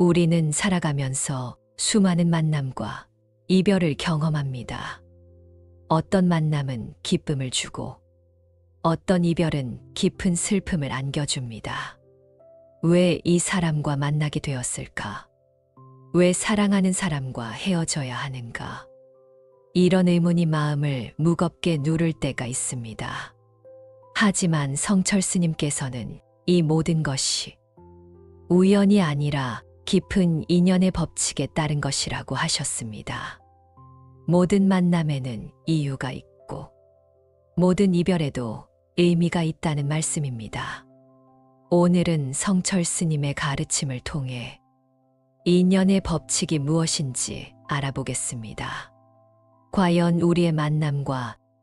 우리는 살아가면서 수많은 만남과 이별을 경험합니다. 어떤 만남은 기쁨을 주고 어떤 이별은 깊은 슬픔을 안겨줍니다. 왜 이 사람과 만나게 되었을까? 왜 사랑하는 사람과 헤어져야 하는가? 이런 의문이 마음을 무겁게 누를 때가 있습니다. 하지만 성철 스님께서는 이 모든 것이 우연이 아니라 깊은 인연의 법칙에 따른 것이라고 하셨습니다. 모든 만남에는 이유가 있고 모든 이별에도 의미가 있다는 말씀입니다. 오늘은 성철 스님의 가르침을 통해 인연의 법칙이 무엇인지 알아보겠습니다. 과연 우리의 만남과